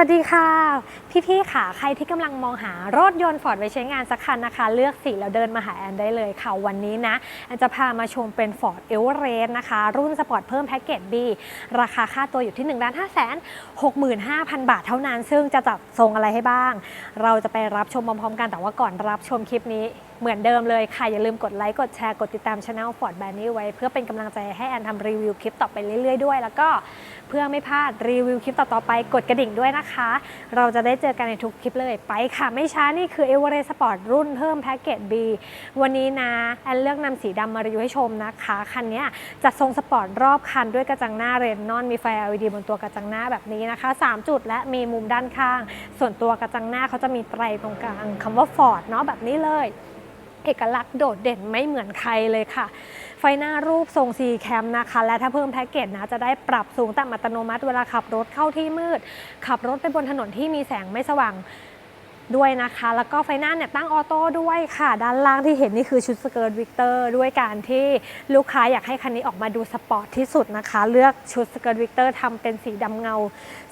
วัสดีค่ะ พี่ๆค่ะ ใครที่กำลังมองหารถยนต์ฟอร์ดไว้ใช้งานสักคันนะคะ เลือกสีแล้วเดินมาหาแอนได้เลยค่ะ วันนี้นะ แอนจะพามาชมเป็น Ford e v e r e s t นะคะ รุ่นสปอร์ตเพิ่มแพ็กเกจ B ราคาค่าตัวอยู่ที่1นึ่งล้านห้าแสนหกหมื่นห้าพันบาทเท่านั้น ซึ่งจะจัดทรงอะไรให้บ้าง เราจะไปรับชมพร้อมๆกันแต่ว่าก่อนรับชมคลิปนี้เหมือนเดิมเลยค่ะ อย่าลืมกดไลค์กดแชร์กดติดตามช anel Ford b a n n y ไว้ เพื่อเป็นกำลังใจให้แอนทำรีวิวคลิปต่อไปเรื่อยๆ ด้วย แล้วก็เพื่อไม่พลาดรีวิวคลิปต่อๆไปกดกระดิ่งด้วยนะคะ เราจะได้เจอกันในทุกคลิปเลยไปค่ะ ไม่ช้านี่คือ e v e r e s t Sport รุ่นเพิ่มแพ็กเกจ B วันนี้นะแอนเลือกนำสีดำมารีวิวให้ชมนะคะคันนี้จะทรงสปอร์ตรอบคันด้วยกระจังหน้าเรนนอนมีไฟ LED บนตัวกระจังหน้าแบบนี้นะคะ3จุดและมีมุมด้านข้าง ส่วนตัวกระจังหน้าเขาจะมีไตรตรงกลางคำว่า Ford เนาะแบบนี้เลย เอกลักษณ์โดดเด่นไม่เหมือนใครเลยค่ะ ไฟหน้ารูปทรง C แคมนะคะ และถ้าเพิ่มแพ็กเกจนะจะได้ปรับสูงต่ำอัตโนมัติเวลาขับรถเข้าที่มืด ขับรถไปบนถนนที่มีแสงไม่สว่างด้วยนะคะ แล้วก็ไฟหน้าเนี่ยตั้งออโต้ด้วยค่ะ ด้านล่างที่เห็นนี่คือชุดสเกิร์ตวิกเตอร์ด้วยการที่ลูกค้าอยากให้คันนี้ออกมาดูสปอร์ตที่สุดนะคะ เลือกชุดสเกิร์ตวิกเตอร์ทำเป็นสีดำเงา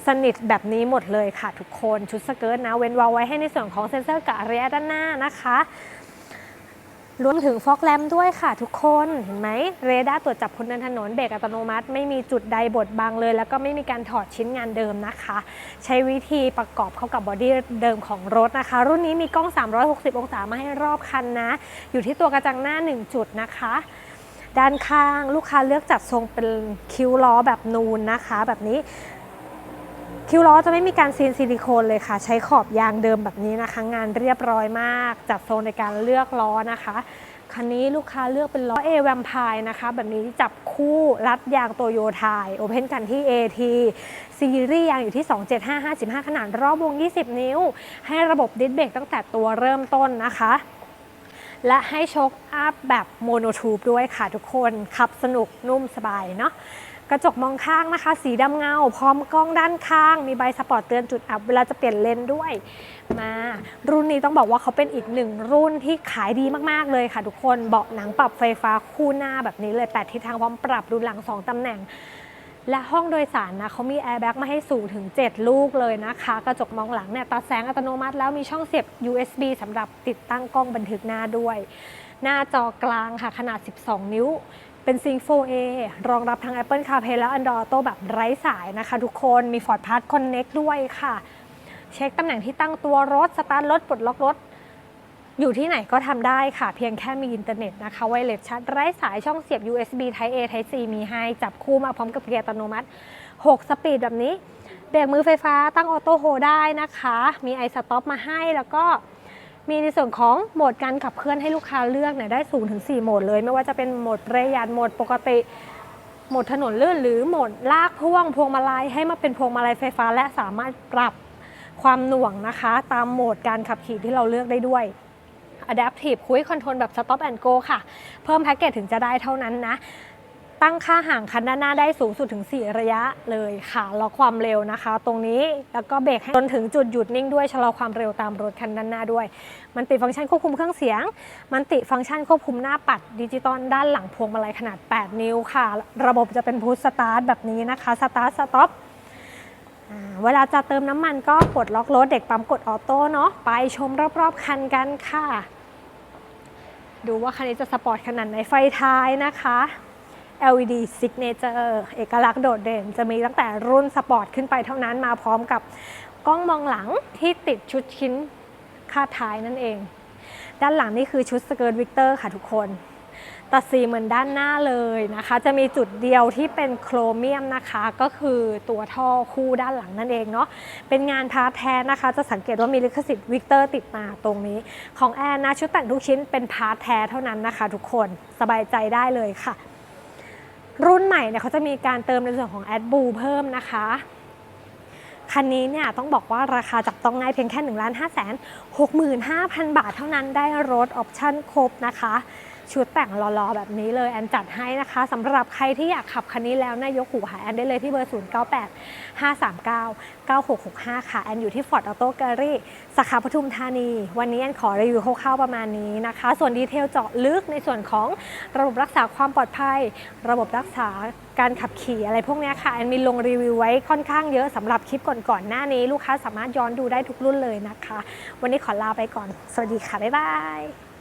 สนิทแบบนี้หมดเลยค่ะทุกคนชุดสเกิร์ตนะ เว้นวาไว้ให้ในส่วนของเซ็นเซอร์กับระยะด้านหน้านะคะ รวมถึงฟอกแลมด้วยค่ะทุกคนเห็นไหมเรดาร์ตรวจจับคนเดินถนนเบรกอัตโนมัติ ไม่มีจุดใดบดบังเลย แล้วก็ไม่มีการถอดชิ้นงานเดิมนะคะ ใช้วิธีประกอบเข้ากับบอดี้เดิมของรถนะคะ รุ่นนี้มีกล้อง 360 องศามาให้รอบคันนะ อยู่ที่ตัวกระจังหน้า 1 จุดนะคะ ด้านข้างลูกค้าเลือกจัดทรงเป็นคิ้วล้อแบบนูนนะคะ แบบนี้ คิ้วล้อจะไม่มีการซีนซิลิโคนเลยค่ะ ใช้ขอบยางเดิมแบบนี้นะคะ งานเรียบร้อยมากจัดโซนในการเลือกล้อนะคะคันนี้ลูกค้าเลือกเป็นล้อ A แวมพายนะคะ แบบนี้จับคู่รัดยางโตโยไทยโอเพนกันที่ AT ซีรีส์ยางอยู่ที่ 275 55 ขนาดรอบวง 20 นิ้ว ให้ระบบดิสเบรกตั้งแต่ตัวเริ่มต้นนะคะ และให้โชคอัพแบบโมโนทูบด้วยค่ะทุกคน ขับสนุกนุ่มสบายเนาะ กระจกมองข้างนะคะ สีดำเงา พร้อมกล้องด้านข้าง มีใบสปอร์ตเตือนจุดอับ เวลาจะเปลี่ยนเลนด้วย มา รุ่นนี้ต้องบอกว่าเขาเป็นอีกหนึ่งรุ่นที่ขายดีมากๆเลยค่ะทุกคน เบาะหนังปรับไฟฟ้าคู่หน้าแบบนี้เลยแปดทิศทางพร้อมปรับดูหลัง 2ตำแหน่งและห้องโดยสารนะเขามีแอร์แบ็กมาให้สูงถึง 7 ลูกเลยนะคะ กระจกมองหลังเนี่ยตัดแสงอัตโนมัติแล้วมีช่องเสียบ USB สำหรับติดตั้งกล้องบันทึกหน้าด้วย หน้าจอกลางค่ะขนาด 12 นิ้ว เป็นซิง 4A รองรับทั้ง Apple CarPlay และ Android Auto แบบไร้สายนะคะทุกคน มี Ford Pass Connect ด้วยค่ะ เช็คตำแหน่งที่ตั้งตัวรถ สตาร์ทรถ ปลดล็อกรถ อยู่ที่ไหนก็ทำได้ค่ะ เพียงแค่มีอินเทอร์เน็ตนะคะไวเลสชาร์จไร้สายช่องเสียบ USB Type A Type C มีให้ จับคู่มาพร้อมกับเกียร์อัตโนมัติ 6 สปีดแบบนี้ เบรกมือไฟฟ้าตั้งออโต้โฮได้นะคะ มีไอสต็อปมาให้แล้วก็ มีในส่วนของโหมดการขับเคลื่อนให้ลูกค้าเลือกเนี่ยได้สูงถึง 4 โหมดเลย ไม่ว่าจะเป็นโหมดประหยัดโหมดปกติ โหมดถนนลื่น หรือโหมดลากพ่วงพวงมาลัยให้มาเป็นพวงมาลัยไฟฟ้า และสามารถปรับความหน่วงนะคะ ตามโหมดการขับขี่ที่เราเลือกได้ด้วย Adaptive Cruise Control แบบ Stop and Go ค่ะ เพิ่มแพ็กเกจถึงจะได้เท่านั้นนะ ตั้งค่าห่างคันด้านหน้าได้สูงสุดถึง 4 ระยะเลยค่ะล็อกความเร็วนะคะ ตรงนี้แล้วก็เบรกให้จนถึงจุดหยุดนิ่งด้วยชะลอความเร็วตามรถคันด้านหน้าด้วย มันติฟังก์ชันควบคุมเครื่องเสียง มันติฟังก์ชันควบคุมหน้าปัดดิจิตอลด้านหลังพวงมาลัยขนาด 8 นิ้วค่ะ ระบบจะเป็นพุชสตาร์ทแบบนี้นะคะสตาร์ทสต็อปเวลาจะเติมน้ำมันก็กดล็อกรถเด็กปั๊มกดออโต้เนาะไปชมรอบๆคันกันค่ะ ดูว่าคันนี้จะสปอร์ตขนาดไหนไฟท้ายนะคะ LED Signature เอกลักษณ์โดดเด่น จะมีตั้งแต่รุ่นสปอร์ตขึ้นไปเท่านั้นมาพร้อมกับกล้องมองหลังที่ติดชุดชิ้นคาดท้ายนั่นเอง ด้านหลังนี่คือชุดสเกิร์ตวิกเตอร์ค่ะทุกคนตัดสีเหมือนด้านหน้าเลยนะคะ จะมีจุดเดียวที่เป็นโครเมียมนะคะ ก็คือตัวท่อคู่ด้านหลังนั่นเองเนาะเป็นงานพาร์ทแท้นะคะ จะสังเกตว่ามีลิขสิทธิ์วิกเตอร์ติดมาตรงนี้ ของแอนนะชุดแต่งทุกชิ้นเป็นพาร์ทแท้เท่านั้นนะคะ ทุกคนสบายใจได้เลยค่ะ รุ่นใหม่เนี่ยเขาจะมีการเติมในส่วนของแอดบูเพิ่มนะคะ คันนี้เนี่ยต้องบอกว่าราคาจับต้องง่ายเพียงแค่1 5 6 5 0 0 0บาทเท่านั้นได้รถออปชั่นครบนะคะ ชุดแต่งรอๆแบบนี้เลยแอนจัดให้นะคะสำหรับใครที่อยากขับคันนี้แล้วนะยกหูหาแอนได้เลยที่เบอร์ 0 9 8 5 3 9 9 6 6 5 ค่ะ แอนอยู่ที่ Ford Auto Gallery สาขาปทุมธานี วันนี้แอนขอรีวิวคร่าวๆประมาณนี้นะคะ ส่วนดีเทลเจาะลึกในส่วนของระบบรักษาความปลอดภัย ระบบรักษาการขับขี่อะไรพวกนี้ค่ะแอนมีลงรีวิวไว้ค่อนข้างเยอะสำหรับคลิปก่อนๆหน้านี้ ลูกค้าสามารถย้อนดูได้ทุกรุ่นเลยนะคะ วันนี้ขอลาไปก่อน สวัสดีค่ะ บ๊ายบาย